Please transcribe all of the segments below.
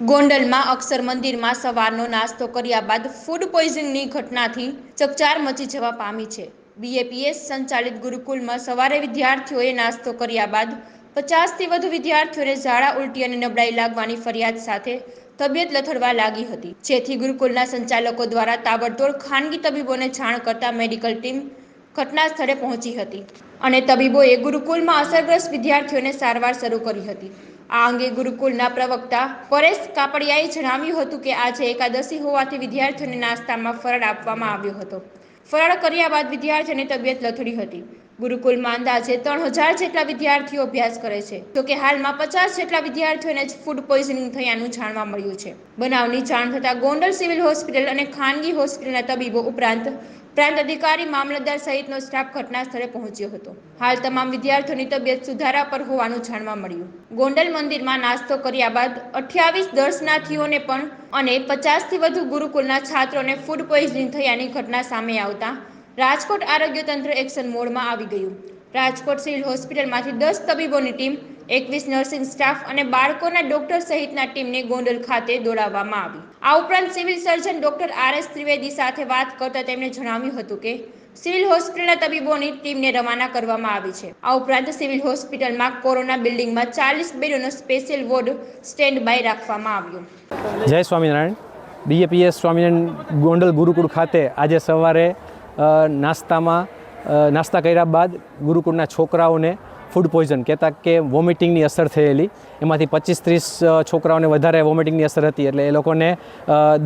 ગોંડલમાં અક્ષર મંદિરમાં સવારનો નાસ્તો કર્યા બાદ ફૂડ પોઈઝનિંગની ઘટનાથી ચકચાર મચી જવા પામી છે. બીએપીએસ સંચાલિત ગુરુકુલમાં સવારે વિદ્યાર્થીઓએ નાસ્તો કર્યા બાદ પચાસથી વધુ વિદ્યાર્થીઓને ઝાડા ઉલટી અને નબળાઈ લાગવાની ફરિયાદ સાથે તબિયત લથડવા લાગી હતી. જેથી ગુરુકુલના સંચાલકો દ્વારા તાબડતોડ ખાનગી તબીબોને જાણ કરતા મેડિકલ ટીમ ઘટના સ્થળે પહોંચી હતી અને તબીબોએ ગુરુકુલમાં અસરગ્રસ્ત વિદ્યાર્થીઓને સારવાર શરૂ કરી હતી. આ અંગે ગુરુકુલના પ્રવક્તા પરેશ કાપડિયાએ જણાવ્યું હતું કે આજે એકાદશી હોવાથી વિદ્યાર્થીઓને નાસ્તામાં ફરાળ આપવામાં આવ્યો હતો. ફરાળ કર્યા બાદ વિદ્યાર્થીઓની તબિયત લથડી હતી. ગુરુકુલમાં અંદાજે ત્રણ હજાર જેટલા વિદ્યાર્થીઓ અભ્યાસ કરે છે. જોકે હાલમાં પચાસ જેટલા વિદ્યાર્થીઓને જ ફૂડ પોઈઝનિંગ થયાનું જાણવા મળ્યું છે. બનાવની જાણ થતાં ગોંડલ સિવિલ હોસ્પિટલ અને ખાનગી હોસ્પિટલના તબીબો ઉપરાંત પ્રાંત અધિકારી, મામલતદાર સહિતનો સ્ટાફ ઘટના સ્થળે પહોંચ્યો હતો. હાલ તમામ વિદ્યાર્થીઓની તબિયત સુધારા પર હોવાનું જાણવા મળ્યું. ગોંડલ મંદિરમાં નાસ્તો કર્યા બાદ અઠ્યાવીસ દર્શનાર્થીઓને પણ અને પચાસથી વધુ ગુરુકુલના છાત્રોને ફૂડ પોઈઝનિંગ થયાની ઘટના સામે આવતા રાજકોટ આરોગ્ય તંત્ર એક્શન મોડમાં આવી ગયું. રાજકોટ સિવિલ હોસ્પિટલમાંથી દસ તબીબોની ટીમ, એકવીસ નર્સિંગ સ્ટાફ અને બાળકોના ડોક્ટર સહિતના ટીમને ગોંડલ ખાતે દોડાવવામાં આવી. આ ઉપરાંત civil surgeon doctor R S Trivedi સાથે વાત કરતા તેમણે જણાવ્યું હતું કે, સિવિલ હોસ્પિટલના તબીબોની ટીમને રવાના કરવામાં આવી છે. આ ઉપરાંત સિવિલ હોસ્પિટલમાં કોરોના બિલ્ડિંગમાં ચાલીસ બેડોનો સ્પેશિયલ વોર્ડ સ્ટેન્ડ બાય રાખવામાં આવ્યો. જય સ્વામિનારાયણ. બીએપીએસ સ્વામિનારાયણ ગોંડલ ગુરુકુળ ખાતે આજે સવારે નાસ્તામાં નાસ્તા કર્યા બાદ ગુરુકુળના છોકરાઓને ફૂડ પોઈઝન કહેતા કે વોમિટિંગની અસર થયેલી. એમાંથી પચીસ ત્રીસ છોકરાઓને વધારે વોમિટિંગની અસર હતી એટલે એ લોકોને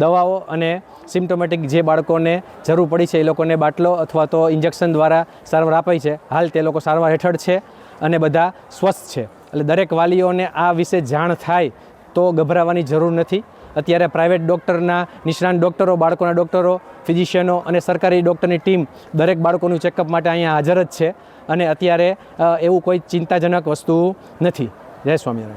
દવાઓ અને સિમ્ટોમેટિક જે બાળકોને જરૂર પડી છે એ લોકોને બાટલો અથવા તો ઇન્જેક્શન દ્વારા સારવાર અપાઈ છે. હાલ તે લોકો સારવાર હેઠળ છે અને બધા સ્વસ્થ છે. એટલે દરેક વાલીઓને આ વિશે જાણ થાય તો ગભરાવાની જરૂર નથી. અત્યારે પ્રાઇવેટ ડૉક્ટરના નિષ્ણાંત ડૉક્ટરો, બાળકોના ડૉક્ટરો, ફિઝિશિયનો અને સરકારી ડૉક્ટરની ટીમ દરેક બાળકોનું ચેકઅપ માટે અહીંયા હાજર જ છે. અને અત્યારે એવું કોઈ ચિંતાજનક વસ્તુ નથી. જય સ્વામિનારાયણ.